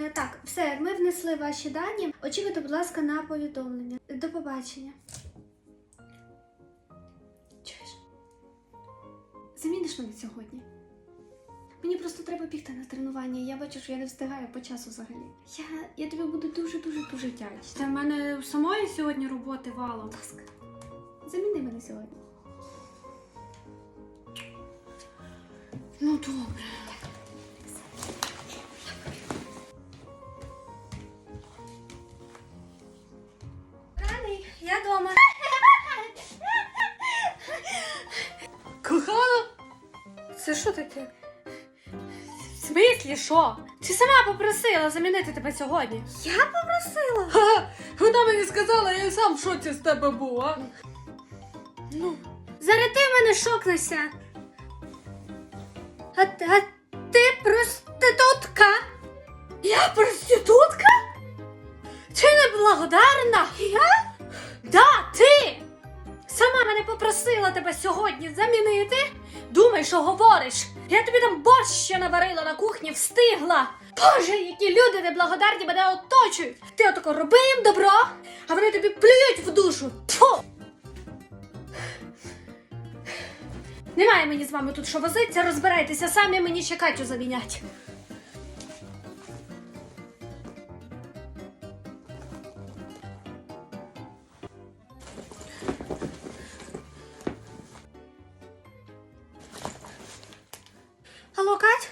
Е, Так, все, ми внесли ваші дані. Очікуйте, будь ласка, на повідомлення. До побачення. Чуєш? Заміниш мене сьогодні? Мені просто треба бігти на тренування. Я бачу, що я не встигаю по часу взагалі. Я, я тобі буду дуже дуже дуже вдячна. Та в мене самої сьогодні роботи валом. Будь ласка, заміни мене сьогодні. Ну добре. Я дома. Кохана? Це що таке? В смислі, що? Ти сама попросила замінити тебе сьогодні. Я попросила. Ха, вона мені сказала, я сам в шоці з тебе був, а? Ну, Зараз ти в мене шокнешся. А, т- а ти проститутка? я проститутка? Ти неблагодарна? Я? Попросила тебе сьогодні замінити. Думай, що говориш. Я тобі там борщ ще наварила на кухні, встигла. Боже, які люди неблагодарні мене оточують. Ти отако роби їм добро, а вони тобі плюють в душу. Тьфу! Немає мені з вами тут що возиться, розбирайтеся самі мені ще Катю завінять. помогать?